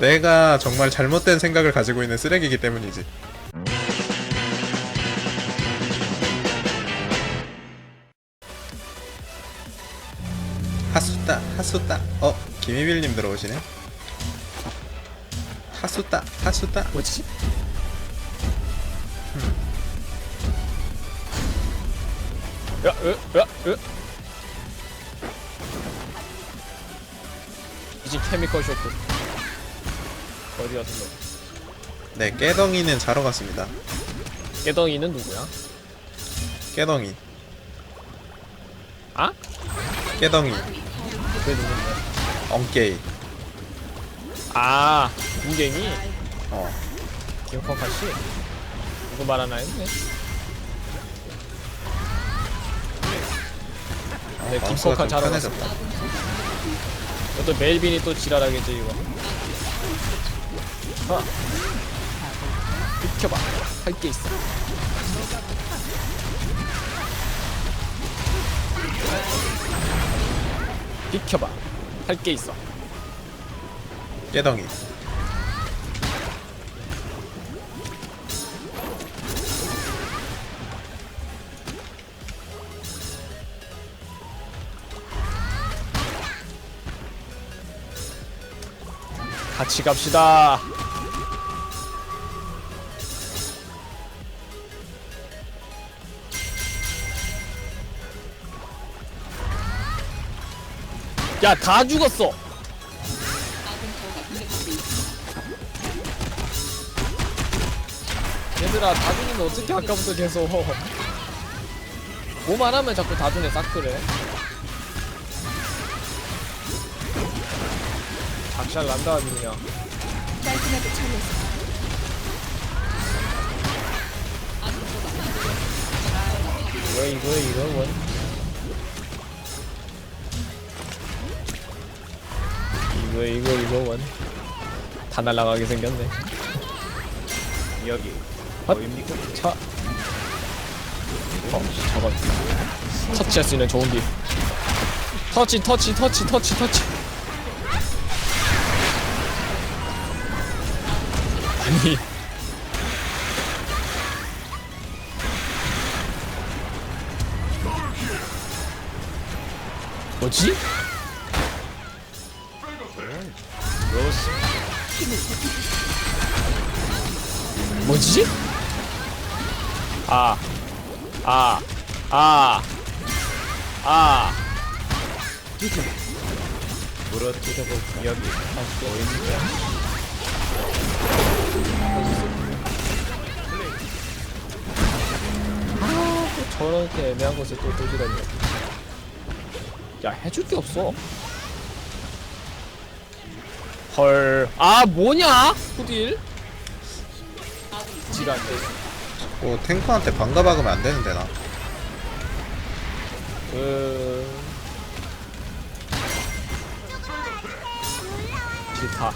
내가 정말 잘못된 생각을 가지고 있는 쓰레기이기 때문이지. 하수다, 하수다. 어, 김희빌님 들어오시네. 하수다, 하수다. 뭐지? 야, 으, 야, 으. 이제 케미컬 쇼크. 어디 가서 너? 네, 깨덩이는 자러 갔습니다. 깨덩이는 누구야? 깨덩이, 아? 깨덩이, 그게 누군데? 엉깨이. 아, 군갱이? 어, 김커카 씨? 누구 말하나 했네. 네, 마우스가 김커카 좀 자러 편해졌다. 또 멜빈이 또 지랄하겠지 이거. 아, 비켜봐. 할 게 있어. 비켜봐. 할 게 있어. 깨덩이. 같이 갑시다. 야, 다 죽었어. 얘들아, 다 죽이면 어떻게 아까부터 계속. 뭐만 하면 자꾸 다중에 싹 그래. 박살 난다, 그냥. 깔끔하게 처리했어. 왜 이거 이거 원 이거 이거 이거 원 다 날라가게 생겼네. 여기. 어입니까? 차. 어, 저건 터치할 수 있는 좋은 길. 터치 터치 터치 터치 터치. 아니. 뭐지? 뭐지? 아, 아, 아, 아. 물어뜯어볼까? 여기. 아, 또 저렇게 애매한 곳에 또 도지다니. 야, 해줄 게 없어. 헐. 아, 뭐냐? 후딜. 지랄. 뭐 탱커한테 반가 박으면 안 되는데 나. 그. 기타.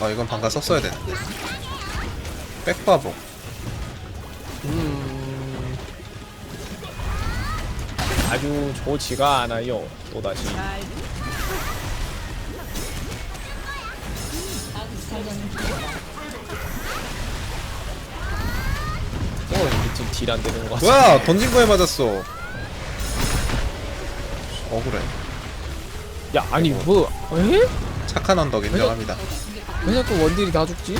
아 이건 반가 썼어야 되는데. 백바보. 음. 아주 좋지가 않아요. 또 다시. 어, 우리 팀 딜 안 되는 것 같아. 뭐야 던진 거에 맞았어. 억울해. 야, 아니, 뭐, 에? 착한 언덕 인정합니다. 왜 자꾸 원딜이 다 죽지?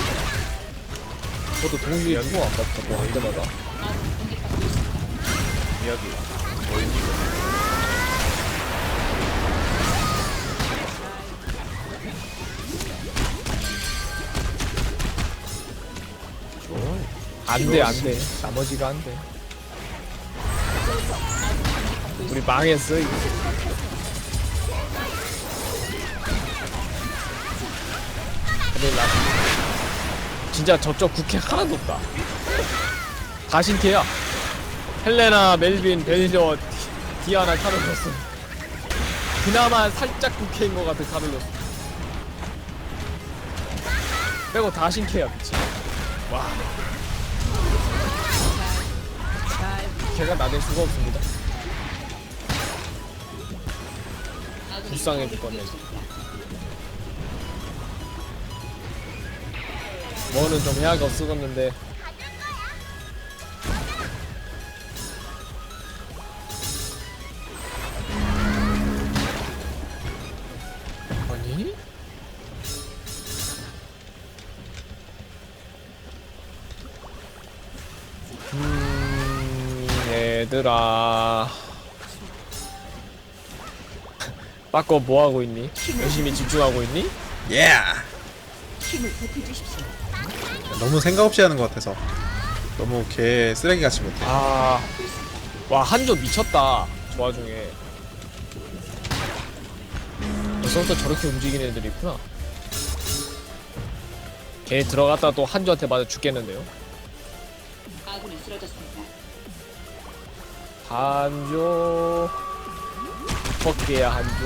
저도 동일이 죽어 아까부터 뭐할 때마다 여기 안돼 안돼 나머지가 안돼 우리 망했어 이거 진짜 저쪽 국회 하나도 없다. 다 신캐야. 헬레나, 멜빈, 디- 디아나, 카를로스. 그나마 살짝 국회인 것 같아, 카를로스. 빼고 다 신캐야, 미치. 와. 제가 나댈 수가 없습니다. 불쌍해 죽겠네서 뭐는 좀 해악이 없었는데 얘들아 빠꺼 뭐하고 있니? 열심히 집중하고 있니? 예! 너무 생각 없이 하는 것 같아서 너무 개 쓰레기같이 못해 아, 와 한조 미쳤다. 저 와중에 벌써부터 저렇게 움직이는 애들이 있구나. 걔 들어갔다 또 한조한테 맞아 죽겠는데요. 아군이 쓰러졌습니다. 한조, 퍽게야 한조.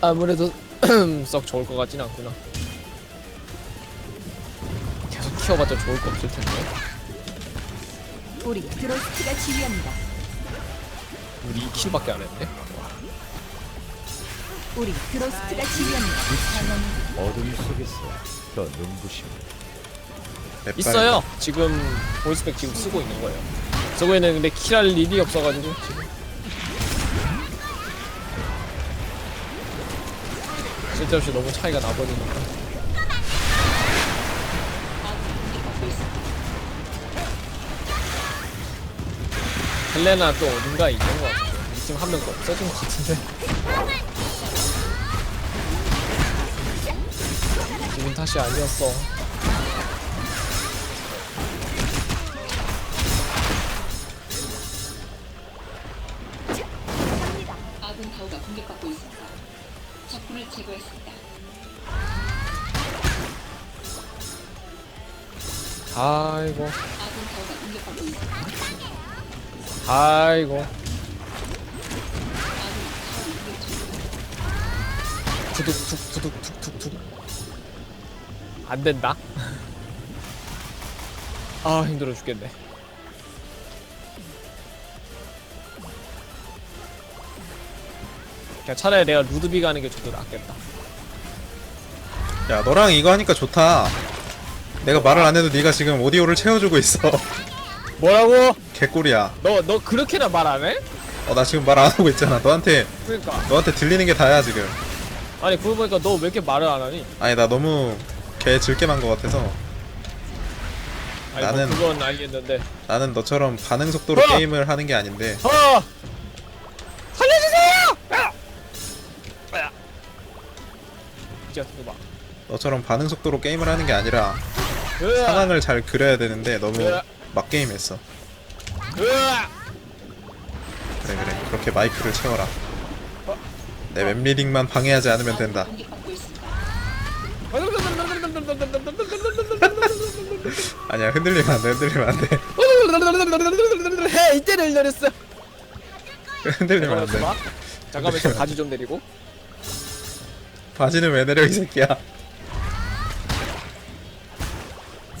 아무래도 썩 좋을 것 같진 않구나. 계속 키워봤자 좋을 거 없을 텐데. 우리 드로스트가 지휘합니다. 우리 2킬밖에 안 했네. 우리 드로스트가 지휘합니다. 어둠 속에서 더 눈부십니다. 맵 있어요. 지금 보이스펙 지금 쓰고 있는 거예요. 쓰고 있는 근데 킬할 일이 없어가지고 지금. 쓸데없이 너무 차이가 나버리니까. 헬레나 또 어딘가에 있는 것 같아요. 우리 팀한 명 또 없어진 것 같은데. 기분 탓이 아니었어. 아군 타워가 공격받고 있습니다. 적군을 제거했습니다. 아이고. 아군 타워가 공격받고 있습니다. 아이고 투둑툭 투둑툭툭툭 안 된다 아 힘들어 죽겠네 그냥 차라리 내가 루드비 가는 게좀더 낫겠다 야 너랑 이거 하니까 좋다 내가 말을 안 해도 네가 지금 오디오를 채워주고 있어 뭐라고? 개꿀이야 너 너 그렇게나 말 안 해? 어 나 지금 말 안 하고 있잖아 너한테 그러니까 너한테 들리는 게 다야 지금 아니 그러고 보니까 너 왜 이렇게 말을 안 하니? 아니 나 너무 개 즐겜한 것 같아서 아니 나는- 뭐 그건 알겠는데 나는 너처럼 반응 속도로 어! 게임을 하는 게 아닌데 어! 이제 봐. 너처럼 반응 속도로 게임을 하는 게 아니라 으아! 상황을 잘 그려야 되는데 너무! 막 게임했어 으아! 그래 그래 그렇게 마이크를 채워라 내 웹리딩만 방해하지 않으면 된다. 아니야 흔들리면 안돼 흔들리면 안돼 헤 이 때를 내렸어. 흔들리면 안돼 잠깐만 잠깐만 저 바지 좀 내리고. 바지는 왜 내려 이 새끼야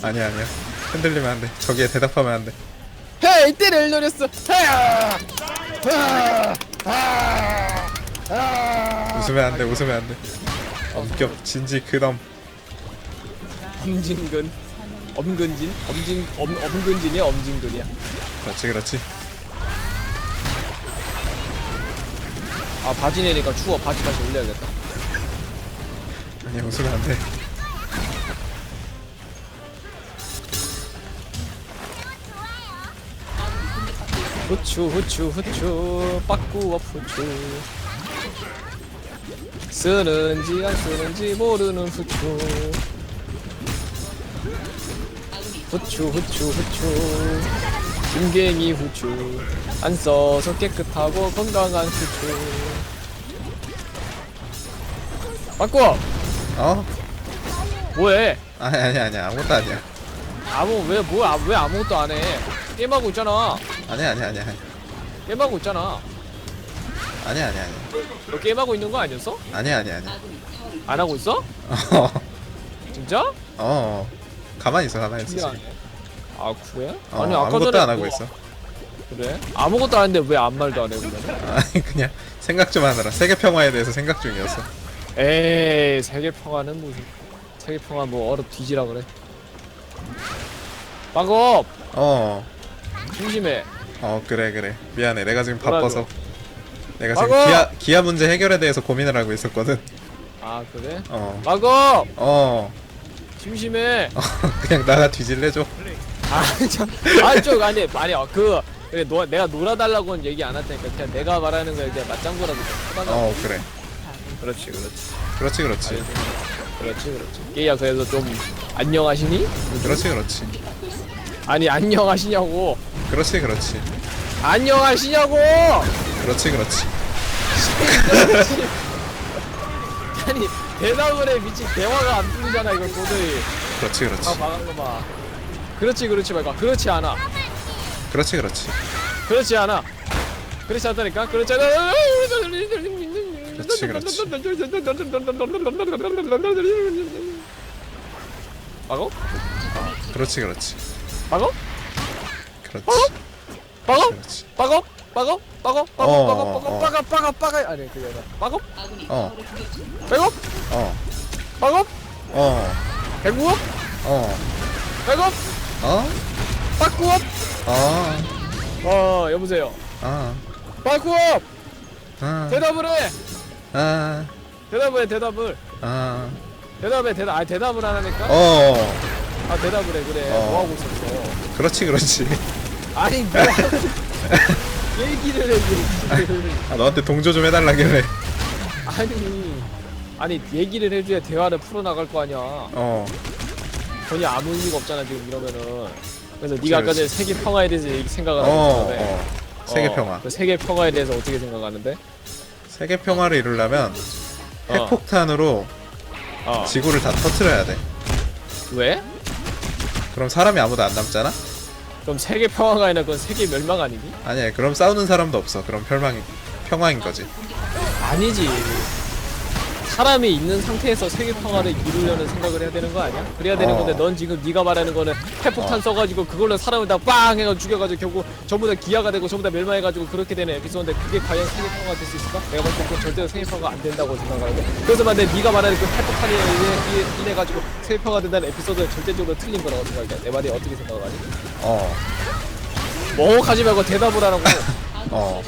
아니야 아니야 흔들리면 안돼 저기에 대답하면 안돼 헤 이 때를 내렸어. 헤야! 아! 아! 아! 웃으면 안돼 웃으면 안돼 엄격 진지 그덤 엄진근. 엄근진? 엄진 엄 엄근진이야 엄진근이야. 그렇지 그렇지 아 바지 내니까 추워 바지 다시 올려야겠다. 아니야 웃으면 안돼. 후추 후추 후추 빠꾸업 후추. 쓰는지 안 쓰는지 모르는 후추. 후추 후추 후추. 김갱이 후추. 안 써서 깨끗하고 건강한 후추. 빠꾸업 어? 뭐해 아니 아니 아니 아무것도 아니야 아무 왜뭐왜 아무것도 안 해 게임하고 있잖아 아니 아니 아니 아니 게임하고 있잖아 아니 아니 아니 너 게임하고 있는 거 아니었어? 아니 아니 아니 안 하고 있어? 어, 진짜? 어 가만히 있어 가만히 있어 지금. 신기하네. 아 그래? 어, 아니 아까 아무것도 전에 안 하고 뭐- 있어 그래? 아무것도 안 했는데 왜 아무 말도 안 해 그러면? 아니 그냥 생각 좀 하느라 세계 평화에 대해서 생각 중이었어 에이 세계 평화는 무슨 세계 평화 뭐 얼어 뒤지라 그래. 방업 어, 중심해. 어 그래 그래 미안해 내가 지금? 바빠서 내가 지금 막어! 기아 기아 문제 해결에 대해서 고민을 하고 있었거든 아 그래? 어 방업 어, 심심해. 그냥 나가 뒤질래 줘 아저아쪽 아니 아니 어, 그 그래 노, 내가 놀아달라고는 얘기 안 했다니까 그냥 내가 말하는 거 이제 맞장구라도 좀 쳐달라. 어 그래 그렇지 그렇지 그렇지 그렇지 그렇지 그렇지. 게이야 그래서 좀 안녕하시니? 그렇지 그렇지 아니 안녕하시냐고. 그렇지 그렇지 안녕하시냐고. 그렇지 그렇지 아니 대답을 해 미친 대화가 안 풀리잖아 이거 도저히. 그렇지 아 그렇지 망한 거 봐. 그렇지 그렇지 말까. 그렇지 않아. 그렇지 그렇지 그렇지 않아. 그렇지 않다니까. 그렇지 않아. 그렇지, 그렇지. 막어? 그렇지 그렇지 막어? 그렇지 막어? 그렇지 막어? 막어? 막어? 막어? 어, 막어? 어. 막어? 막아 막아 아니 그게 아니라 막어? 어. 백업? 어 막업? 어, 백구업? 어, 백업? 어, 빠꾸업? 어, 어 여보세요 어, 빠꾸업! 어, 대답을 해! 아, 대답을 해 대답을. 아, 대답해 대답 아니 대답을 안 하니까? 어, 아 대답을 해 그래. 어. 뭐 하고 있었어? 그렇지 그렇지. 아니 뭐 얘기를 해 얘기를 아, 너한테 동조 좀 해달라길래. 아니 아니 얘기를 해줘야 대화를 풀어나갈 거 아니야. 어, 전혀 아무 의미가 없잖아 지금 이러면은. 그래서 네가 아까 전에. 세계 평화에 대해서 얘기 생각을 어, 하고 있잖아 어, 세계 평화. 그 세계 평화에 대해서 어떻게 생각하는데? 세계 평화를 이루려면 어. 핵폭탄으로 어. 지구를 다 터트려야 돼 왜? 그럼 사람이 아무도 안 남잖아? 그럼 세계 평화가 아니라 그건 세계 멸망 아니니? 아니야 그럼 싸우는 사람도 없어 그럼 멸망이 평화인 거지 아니지. 사람이 있는 상태에서 세계 평화를 이루려는 생각을 해야 되는 거 아니야? 그래야 되는 어. 건데 넌 지금 네가 말하는 거는 핵폭탄 어. 써가지고 그걸로 사람을 다 빵 해가지고 죽여가지고 결국 전부 다 기아가 되고 전부 다 멸망해가지고 그렇게 되는 에피소드인데 그게 과연 세계 평화가 될 수 있을까? 내가 봤을 때 그건 절대로 세계 평화가 안 된다고 생각하는데 그래서 만약 네가 말하는 그 핵폭탄에 인해, 인해 가지고 세계 평화가 된다는 에피소드는 절대적으로 틀린 거라고 생각해. 내 말이 어떻게 생각하니? 어, 뭐 하지 말고 대답을 하라고. 어,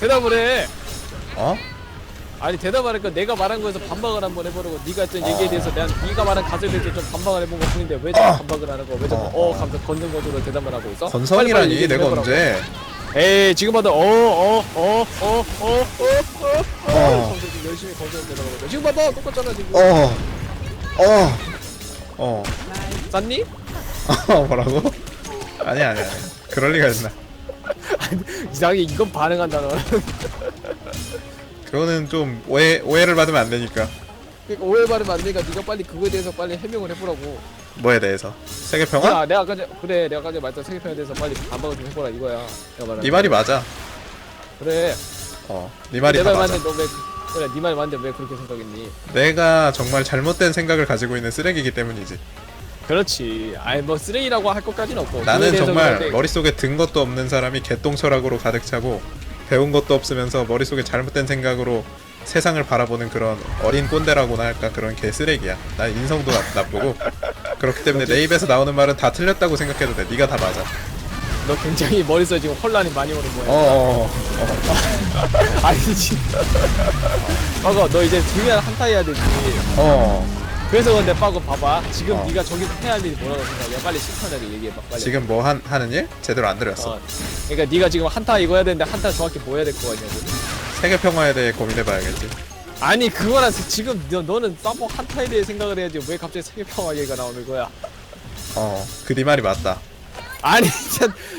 대답을 해. 어? 아니 대답하니까 내가 말한 거에서 반박을 한 번 해보려고 네가 했던 얘기에 대해서 내가 네가 말한 가설에 대해서 좀 반박을 해본 것 뿐인데 왜 자꾸 아. 반박을 하는 거왜 자꾸 어, 어. 감사 건성 건성으로 대답을 하고 있어? 건성이라니 빨리빨리 얘기 좀 내가 해보라고. 언제 에이 지금 봐도 어어어어어어어 어. 어, 어 지금 열심히 건성 대답하고 있어. 지금 봐봐 똑같잖아 지금. 어어어. 쌌니? 뭐라고? 아니 아니 아니. 그럴 리가 있나? 이상하게 이건 반응한다 너는. 그거는 좀 오해, 오해를 받으면 안 되니까. 그러니까 오해받으면 안 되니까 네가 빨리 그거에 대해서 빨리 해명을 해보라고. 뭐에 대해서? 세계 평화? 야 내가 아까 전에 그래 내가 아까 전에 말했던 세계편에 대해서 빨리 반박을 좀 해보라 이거야. 내가 말하는 네 말이 맞아. 그래. 어, 네 말이 다 내말 맞아. 맞는데 너왜 그래 네말 맞는데 왜 그렇게 생각했니? 내가 정말 잘못된 생각을 가지고 있는 쓰레기이기 때문이지. 그렇지. 아니 뭐 쓰레기라고 할 것까지는 없고. 그거에 나는 대해서 정말 그런데 머릿속에 든 것도 없는 사람이 개똥 철학으로 가득 차고 배운 것도 없으면서 머릿속에 잘못된 생각으로 세상을 바라보는 그런 어린 꼰대라고나 할까 그런 개 쓰레기야 난 인성도 나, 나쁘고 그렇기 때문에 내 입에서 나오는 말은 다 틀렸다고 생각해도 돼 네가 다 맞아 너 굉장히 머릿속에 지금 혼란이 많이 오는 모양. 어어어 아니지. 빠고 너 이제 중요한 한타 해야 되지. 어. 그래서 근데 빠고 봐봐. 지금 어. 네가 저기서 해야 할 일이 뭐라고 생각해? 빨리 실천하게 얘기해봐. 빨리. 지금 뭐 한, 하는 일? 제대로 안 들었어 어. 그러니까 네가 지금 한타 이거 해야 되는데 한타 정확히 뭐 해야 될거 같냐고. 세계 평화에 대해 고민해봐야겠지 아니 그거랑 지금 너, 너는 싸먹 한타에 대해 생각을 해야지 왜 갑자기 세계 평화 얘기가 나오는 거야? 어 그 네 말이 맞다 아니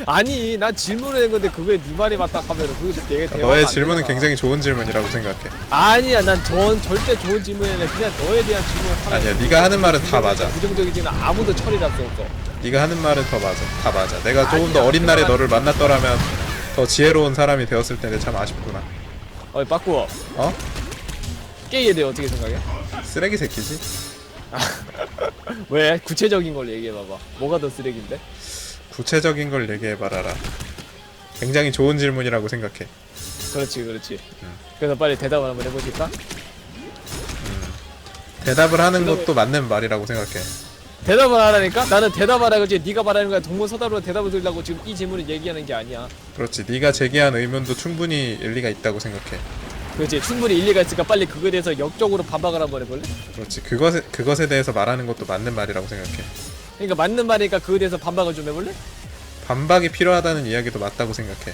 아니 난 질문을 한 건데 그거에 네 말이 맞다 하면은 그게 되게 대화가 너의 안 질문은. 굉장히 좋은 질문이라고 생각해 아니야 난 전 절대 좋은 질문이 아니라 그냥 너에 대한 하는 아니야. 네가 하는 말은 다 맞아 부정적이지는 아무도 처리할 수 없어 네가 하는 말은 더 맞아. 다 맞아. 내가 조금 더 아니야, 어린 날에 그건 너를 만났더라면 더 지혜로운 사람이 되었을 텐데 참 아쉽구나. 어이 빠꾸어 어? 게이에 대해 어떻게 생각해? 쓰레기 새끼지? 왜? 구체적인 걸 얘기해봐봐 뭐가 더 쓰레기인데? 구체적인 걸 얘기해 봐라라. 굉장히 좋은 질문이라고 생각해. 그렇지 그렇지 음. 그래서 빨리 대답을 한번 해보실까? 대답을 하는 그다음에- 것도 맞는 말이라고 생각해. 대답을 하라니까? 나는 대답을 하라고 네가 말하는 거야 동문서답으로 대답을 드리려고 지금 이 질문을 얘기하는 게 아니야 그렇지. 네가 제기한 의문도 충분히 일리가 있다고 생각해. 그렇지 충분히 일리가 있으니까 빨리 그거에 대해서 역적으로 반박을 한번 해볼래? 그렇지. 그것에 그것에 대해서 말하는 것도 맞는 말이라고 생각해. 그러니까 맞는 말이니까 그거에 대해서 반박을 좀 해볼래? 반박이 필요하다는 이야기도 맞다고 생각해.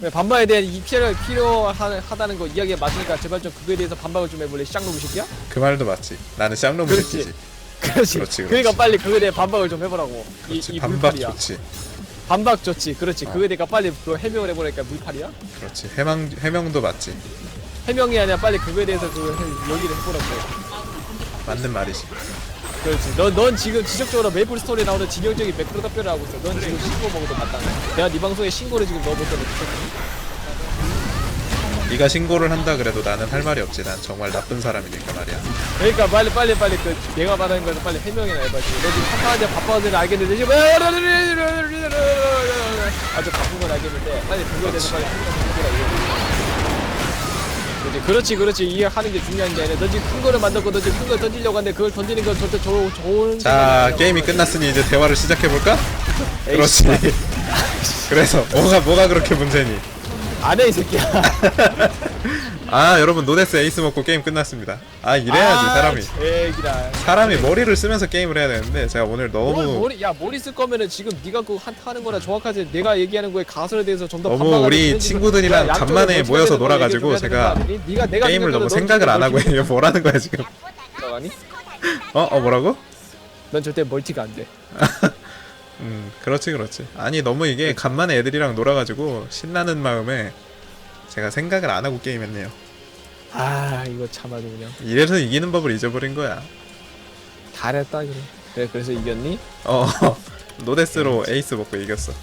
왜 반박에 대한 이 필요 필요하다는 거 이야기가 맞으니까 제발 좀 그거에 대해서 반박을 좀 해볼래? 쌍놈 새끼야? 그 말도 맞지. 나는 쌍놈 그렇지. 새끼지. 그렇지. 그렇지. 그러니까 빨리 그거에 대해 반박을 좀 해보라고. 이, 그렇지. 이 반박 물팔이야. 좋지. 반박 좋지. 그렇지. 어. 그거에 대해 빨리 그거 해명을 해보라니까 물팔이야? 그렇지. 해명 해명도 맞지. 해명이 아니라 빨리 그거에 대해서 그 해- 얘기를 해보라고. 맞는 말이지. 그렇지. 넌, 넌 지금 지적적으로 메이플 스토리에 나오는 진영적인 매크로 답변을 하고 있어. 넌 지금 신고 먹어도 맞다. 내가 네 방송에 신고를 지금 미쳤니? 네가 신고를 한다 그래도 나는 할 말이 없지. 난 정말 나쁜 사람이니까 말이야. 그러니까 빨리 빨리 빨리 그 내가 말하는 거에서 빨리 해명이나 해봐 지금. 너 지금 파파한테 바빠서 알겠는데 지금 아주 바쁜 건 알겠는데 빨리 그거에 대해서 빨리 해명해보라 그렇지 그렇지 그렇지 이해 하는 게 중요한 게 아니라 너 지금 큰 거를 만들고 너 지금 큰걸 던지려고 하는데 그걸 던지는 건 절대 좋, 좋은 자. 게임이 끝났으니 이제 대화를 시작해 볼까? 그렇지. 그래서 뭐가 뭐가 그렇게 문제니? 안해 이 새끼야 아, 여러분 노데스 에이스 먹고 게임 끝났습니다. 아, 이래야지 아, 사람이. 얘기라 사람이 머리를 쓰면서 게임을 해야 되는데 제가 오늘 뭘 너무 머리 야 머리 쓸 거면은 지금 네가 그 한, 하는 거나 정확하지 내가 얘기하는 거에 가설에 대해서 좀더 너무 우리 친구들이랑 간만에 모여서 놀아가지고 제가 네가 내가 게임을 너무 넌 생각을 안 하고 이게 뭐라는 거야 지금? 아니? 어, 어 뭐라고? 넌 절대 멀티가 안 돼. 음, 그렇지 그렇지. 아니 너무 이게 간만에 애들이랑 놀아가지고 신나는 마음에 제가 생각을 안 하고 게임했네요. 아 이거 참 아주 그냥 이래서 이기는 법을 잊어버린 거야. 잘했다 그래. 그래 그래서 이겼니? 어, 노데스로 에이스 먹고 이겼어.